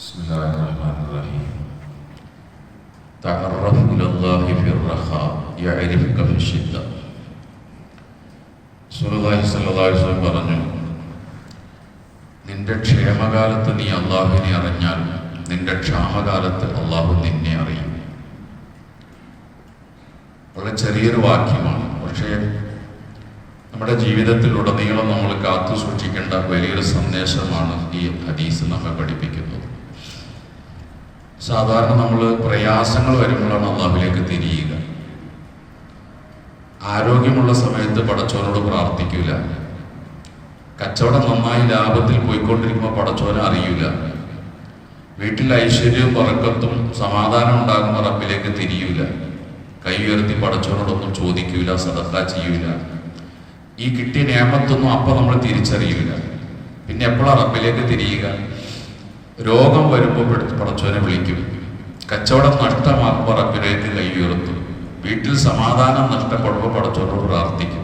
بسم الله الرحمن الرحيم تعرف إلى الله في الرخاء يعرفك في الشدة സുലതായി സല്ലാസ്വം പറഞ്ഞു നിന്റെ ക്ഷേമകാലത്ത് നീ അള്ളാഹുവിനെ അറിഞ്ഞാൽ നിന്റെ ക്ഷാമകാലത്ത് അള്ളാഹു നിന്നെ അറിയും വളരെ ചെറിയൊരു വാക്യമാണ് പക്ഷേ നമ്മുടെ ജീവിതത്തിൽ ഉടനീളം നമ്മൾ കാത്തു സൂക്ഷിക്കേണ്ട വലിയൊരു സന്ദേശമാണ് ഈ ഹദീസ് നമ്മെ പഠിപ്പിക്കുന്നത് സാധാരണ നമ്മൾ പ്രയാസങ്ങൾ വരുമ്പോഴാണ് അള്ളാഹുലേക്ക് തിരിയുക. ആരോഗ്യമുള്ള സമയത്ത് പടച്ചോനോട് പ്രാർത്ഥിക്കില്ല കച്ചവടം നന്നായി ലാഭത്തിൽ പോയിക്കൊണ്ടിരിക്കുമ്പോൾ പടച്ചോനെ അറിയില്ല വീട്ടിൽ ഐശ്വര്യവും പറക്കത്തും സമാധാനം ഉണ്ടാകുന്ന റബ്ബിലേക്ക് തിരിയൂല. കൈ ഉയർത്തി പടച്ചോനോടൊന്നും ചോദിക്കൂല സദക്ക ചെയ്യൂല. ഈ കിട്ടിയ നിയമത്തൊന്നും അപ്പം നമ്മൾ തിരിച്ചറിയില്ല പിന്നെ എപ്പോഴാണ് റബ്ബിലേക്ക് തിരിയുക? രോഗം വരുമ്പോൾ പടച്ചോനെ വിളിക്കും. കച്ചവടം നഷ്ടമാക്കുമ്പോൾ റബ്ബിലേക്ക് കൈയുയർത്തും. വീട്ടിൽ സമാധാനം നഷ്ടപ്പെടുമ്പോൾ പടച്ചോനോട് പ്രാർത്ഥിക്കും.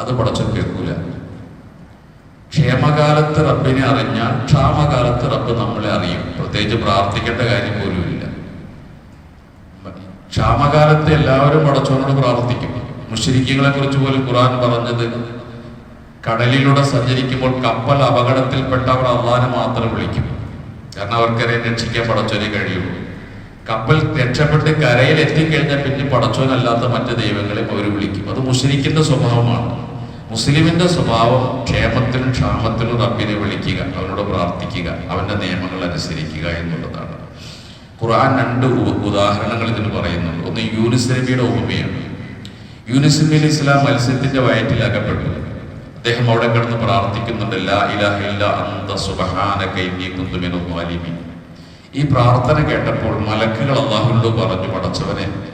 അത് പടച്ചോൻ കേൾക്കൂല. ക്ഷേമകാലത്ത് റബ്ബിനെ അറിഞ്ഞാൽ ക്ഷാമകാലത്ത് റബ്ബ് നമ്മളെ അറിയും. പ്രത്യേകിച്ച് പ്രാർത്ഥിക്കേണ്ട കാര്യം പോലുമില്ല ക്ഷാമകാലത്ത് എല്ലാവരും പടച്ചോനോട് പ്രാർത്ഥിക്കും. മുഷരിക്കുകളെ കുറിച്ച് പോലും ഖുറാൻ പറഞ്ഞത് കടലിലൂടെ സഞ്ചരിക്കുമ്പോൾ കപ്പൽ അപകടത്തിൽപ്പെട്ട അവർ അള്ളാനെ മാത്രം വിളിക്കും. കാരണം അവർക്കരെ രക്ഷിക്കാൻ പടച്ചോനെ കഴിയുള്ളൂ. കപ്പൽ രക്ഷപ്പെട്ട് കരയിൽ എത്തിക്കഴിഞ്ഞാൽ പിന്നെ പടച്ചോനല്ലാത്ത മറ്റ് ദൈവങ്ങളെ അവർ വിളിക്കും. അത് മുസ്ലിക്കിന്റെ സ്വഭാവമാണ്. മുസ്ലിമിന്റെ സ്വഭാവം ക്ഷേമത്തിനും ക്ഷാമത്തിനും റബ്ബിനെ വിളിക്കുക അവനോട് പ്രാർത്ഥിക്കുക അവന്റെ നിയമങ്ങൾ അനുസരിക്കുക എന്നുള്ളതാണ്. ഖുർആൻ രണ്ട് ഉദാഹരണങ്ങൾ ഇതിന് പറയുന്നുണ്ട്. ഒന്ന് യൂനിസ് നബിയുടെ ഉപമയാണ് യൂനിസ് ഇസ്ലാം മത്സ്യത്തിന്റെ വയറ്റിൽ അദ്ദേഹം അവിടെ കിടന്ന് പ്രാർത്ഥിക്കുന്നുണ്ട് ഈ പ്രാർത്ഥന കേട്ടപ്പോൾ മലക്കുകൾ അള്ളാഹുവിനോട് പറഞ്ഞു പടച്ചവനെ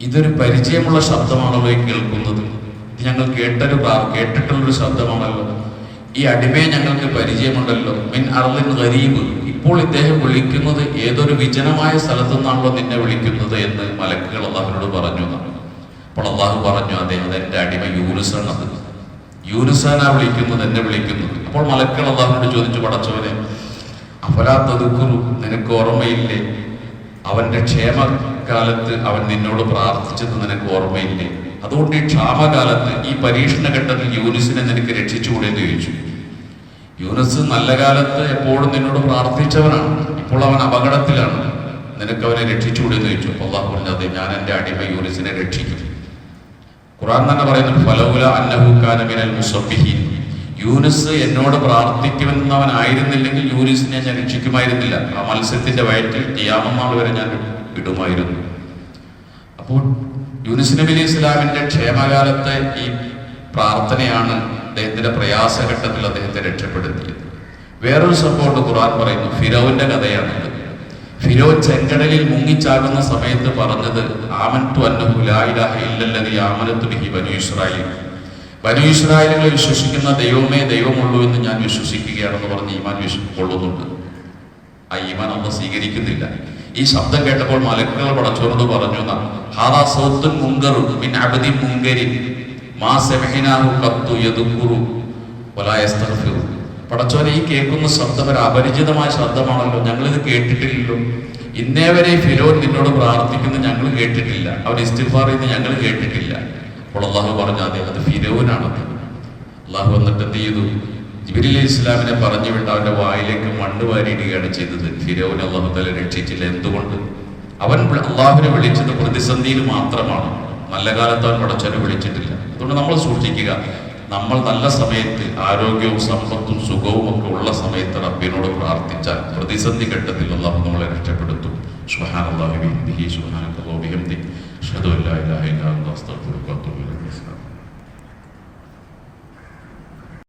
ഇതൊരു പരിചയമുള്ള ശബ്ദമാണല്ലോ കേൾക്കുന്നത്. ഇത് ഞങ്ങൾ കേട്ടൊരു കേട്ടിട്ടുള്ളൊരു ശബ്ദമാണല്ലോ. ഈ അടിമയെ ഞങ്ങൾക്ക് പരിചയമുണ്ടല്ലോ. മിൻ അർലിൻ ഗരീബ് ഇപ്പോൾ ഇദ്ദേഹം വിളിക്കുന്നത് ഏതൊരു വിജനമായ സ്ഥലത്തു നിന്നാണല്ലോ നിന്നെ വിളിക്കുന്നത് എന്ന് മലക്കുകൾ അള്ളാഹുവിനോട് പറഞ്ഞു. അപ്പോൾ അള്ളാഹു പറഞ്ഞു അദ്ദേഹം എന്റെ അടിമ യൂനുസാണ് അത് യൂനുസാനാ വിളിക്കുന്നത് എന്നെ വിളിക്കുന്നത്. അപ്പോൾ മലക്കുകൾ അള്ളാഹുവിനോട് ചോദിച്ചു പടച്ചവനെ അപരാത്തതുക്കുറു നിനക്ക് ഓർമ്മയില്ലേ? അവന്റെ ക്ഷേമകാലത്ത് അവൻ നിന്നോട് പ്രാർത്ഥിച്ചത് നിനക്ക് ഓർമ്മയില്ലേ? അതുകൊണ്ട് ഈ ക്ഷാമകാലത്ത് ഈ പരീക്ഷണ ഘട്ടത്തിൽ യൂനിസിനെ നിനക്ക് രക്ഷിച്ചുകൂടെ എന്ന് ചോദിച്ചു. യൂനസ് നല്ല കാലത്ത് എപ്പോഴും നിന്നോട് പ്രാർത്ഥിച്ചവനാണ്. ഇപ്പോൾ അവൻ അപകടത്തിലാണ്. നിനക്ക് അവനെ രക്ഷിച്ചുകൂടി എന്ന് ചോദിച്ചു. അപ്പോൾ അള്ളാഹു പറഞ്ഞത് ഞാൻ എന്റെ അടിമ യൂനസിനെ രക്ഷിക്കും. ഖുറാൻ തന്നെ പറയുന്നു ഫലൗല അന്നഹുക്കാന മിനൽ മുസബ്ബിഹീൻ. യൂനിസ് എന്നോട് പ്രാർത്ഥിക്കുന്നവനായിരുന്നില്ലെങ്കിൽ യൂനിസിനെ ഞാൻ രക്ഷിക്കുമായിരുന്നില്ല. ആ മത്സ്യത്തിന്റെ വയറ്റിൽ ടിയാമനാൾ വരെ ഞാൻ വിടുമായിരുന്നു. അപ്പോൾ യൂനിസ് നബി അലി ഇസ്ലാമിന്റെ ക്ഷേമകാലത്തെ ഈ പ്രാർത്ഥനയാണ് അദ്ദേഹത്തിന്റെ പ്രയാസഘട്ടത്തിൽ അദ്ദേഹത്തെ രക്ഷപ്പെടുത്തിയത്. വേറൊരു സംഭവമുണ്ട് ഖുർആൻ പറയുന്നു ഫിരോവിന്റെ കഥയാണിത്. ഫിരോ ചെങ്കടലിൽ മുങ്ങിച്ചാകുന്ന സമയത്ത് പറഞ്ഞത് ആമൻതു അന്നഹു ലാ ഇലാഹ ഇല്ലല്ലദി ആമനത്തു ബിഹി ഇസ്രായേൽ. ബനു ഇസ്രായേലുകളെ വിശ്വസിക്കുന്ന ദൈവമേ ദൈവമുള്ളൂ എന്ന് ഞാൻ വിശ്വസിക്കുകയാണെന്ന് പറഞ്ഞ് ഈമാൻ വിശ്വ കൊള്ളുന്നുണ്ട് ആ ഈമാൻ അന്ന് സ്വീകരിക്കുന്നില്ല. ഈ ശബ്ദം കേട്ടപ്പോൾ മലക്കുകൾ പടച്ചോർന്ന് പറഞ്ഞു ഹാദാ സൗത്തുൻ മുങ്കറും മിൻ അബദി മുങ്കരിൻ. പടച്ചോനെ ഈ കേൾക്കുന്ന ശബ്ദം ഒരു അപരിചിതമായ ശബ്ദമാണല്ലോ. ഞങ്ങളിത് കേട്ടിട്ടില്ലല്ലോ. ഇന്നേ വരെ ഫിരോൻ നിന്നോട് പ്രാർത്ഥിക്കുന്നു ഞങ്ങൾ കേട്ടിട്ടില്ല. അവൻ ഇസ്തിഫാർ ചെയ്യുന്ന ഞങ്ങൾ കേട്ടിട്ടില്ല. അപ്പോൾ അള്ളാഹു പറഞ്ഞു അതെ അത് ഫിരോനാണത് അള്ളാഹു വന്നിട്ട് എന്ത് ചെയ്തു? ജിബിലി ഇസ്ലാമിനെ പറഞ്ഞു വിട്ട് അവന്റെ വായിലേക്ക് മണ്ണ് വാരിയിടുകയാണ് ചെയ്തത്. ഫിരോൻ അള്ളാഹു തല രക്ഷിച്ചില്ല. എന്തുകൊണ്ട്? അവൻ അള്ളാഹുവിനെ വിളിച്ചത് പ്രതിസന്ധിയിൽ മാത്രമാണ്. നല്ല കാലത്ത് അവൻ പടച്ചവനെ വിളിച്ചിട്ടില്ല. അതുകൊണ്ട് നമ്മൾ സൂക്ഷിക്കുക. നമ്മൾ നല്ല സമയത്ത് ആരോഗ്യവും സമ്പത്തും സുഖവും ഒക്കെ ഉള്ള സമയത്ത് റബ്ബിനോട് പ്രാർത്ഥിച്ചാൽ പ്രതിസന്ധി ഘട്ടത്തിൽ അള്ളാഹു നമ്മളെ രക്ഷപ്പെടുത്തും. സുഹാൻ അള്ളാഹു സുഹാൻ ഇലാഹ അസ്തഗ്ഫിറുക ഇലൈഹി